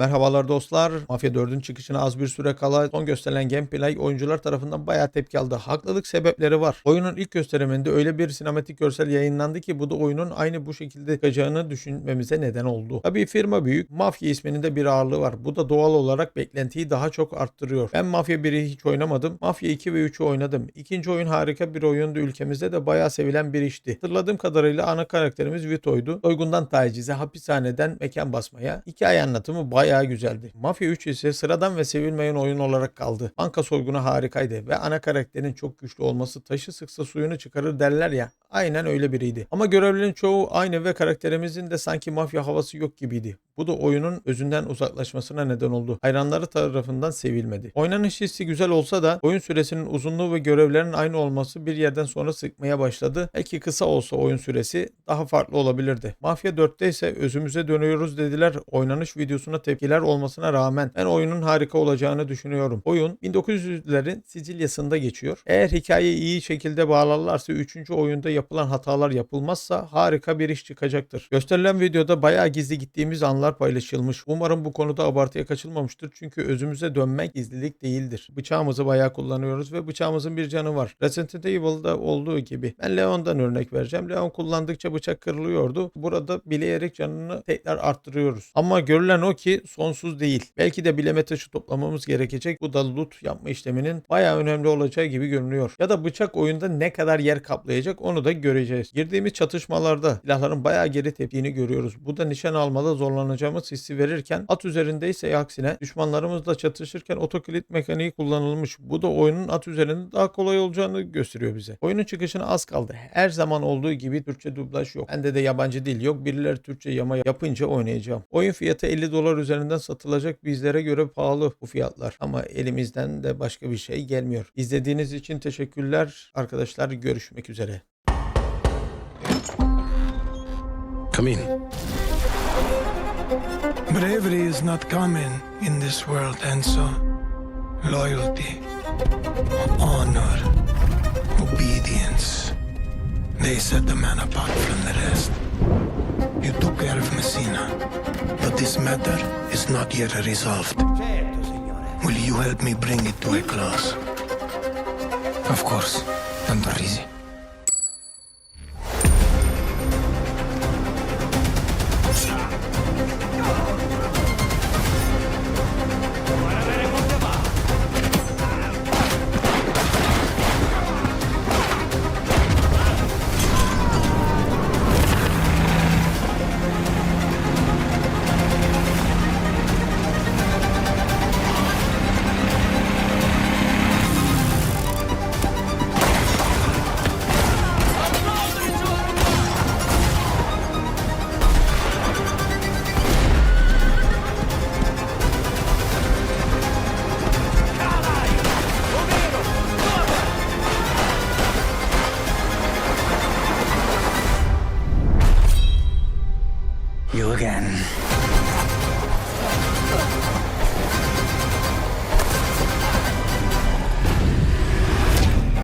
Merhabalar dostlar. Mafya 4'ün çıkışına az bir süre kala son gösterilen gameplay oyuncular tarafından bayağı tepki aldı. Haklılık sebepleri var. Oyunun ilk gösteriminde öyle bir sinematik görsel yayınlandı ki bu da oyunun aynı bu şekilde çıkacağını düşünmemize neden oldu. Tabii firma büyük. Mafya isminin de bir ağırlığı var. Bu da doğal olarak beklentiyi daha çok arttırıyor. Ben Mafya 1'i hiç oynamadım. Mafya 2 ve 3'ü oynadım. İkinci oyun harika bir oyundu. Ülkemizde de bayağı sevilen bir işti. Hatırladığım kadarıyla ana karakterimiz Vito'ydu. Soygundan tacize, hapishaneden mekan basmaya. Hikaye anlatımı bayağı güzeldi. Mafya 3 ise sıradan ve sevilmeyen oyun olarak kaldı. Banka soygunu harikaydı ve ana karakterin çok güçlü olması taşı sıksa suyunu çıkarır derler ya. Aynen öyle biriydi. Ama görevlerin çoğu aynı ve karakterimizin de sanki mafya havası yok gibiydi. Bu da oyunun özünden uzaklaşmasına neden oldu. Hayranları tarafından sevilmedi. Oynanış hissi güzel olsa da oyun süresinin uzunluğu ve görevlerin aynı olması bir yerden sonra sıkmaya başladı. Belki kısa olsa oyun süresi daha farklı olabilirdi. Mafya 4'te ise özümüze dönüyoruz dediler. Oynanış videosuna tepkiler olmasına rağmen ben oyunun harika olacağını düşünüyorum. Oyun 1900'lerin Sicilya'sında geçiyor. Eğer hikayeyi iyi şekilde bağlarlarsa 3. oyunda yapılan hatalar yapılmazsa harika bir iş çıkacaktır. Gösterilen videoda bayağı gizli gittiğimiz anlar paylaşılmış. Umarım bu konuda abartıya kaçılmamıştır. Çünkü özümüze dönmek gizlilik değildir. Bıçağımızı bayağı kullanıyoruz ve bıçağımızın bir canı var. Resident Evil'da olduğu gibi. Ben Leon'dan örnek vereceğim. Leon kullandıkça bıçak kırılıyordu. Burada bileyerek canını tekrar arttırıyoruz. Ama görülen o ki sonsuz değil. Belki de bileme taşı toplamamız gerekecek. Bu da loot yapma işleminin bayağı önemli olacağı gibi görünüyor. Ya da bıçak oyunda ne kadar yer kaplayacak onu da göreceğiz. Girdiğimiz çatışmalarda silahların bayağı geri teptiğini görüyoruz. Bu da nişan almada zorlanacağımız hissi verirken at üzerindeyse aksine düşmanlarımızla çatışırken otokilit mekaniği kullanılmış. Bu da oyunun at üzerinde daha kolay olacağını gösteriyor bize. Oyunun çıkışına az kaldı. Her zaman olduğu gibi Türkçe dublaj yok. Bende de yabancı dil yok. Birileri Türkçe yama yapınca oynayacağım. Oyun fiyatı 50 dolar üzerinden satılacak. Bizlere göre pahalı bu fiyatlar. Ama elimizden de başka bir şey gelmiyor. İzlediğiniz için teşekkürler. Arkadaşlar görüşmek üzere. Come in. Bravery is not common in this world, Enzo. Loyalty, honor, obedience. They set the man apart from the rest. You took care of Messina, but this matter is not yet resolved. Will you help me bring it to a close? Of course, Tantorizi. Again.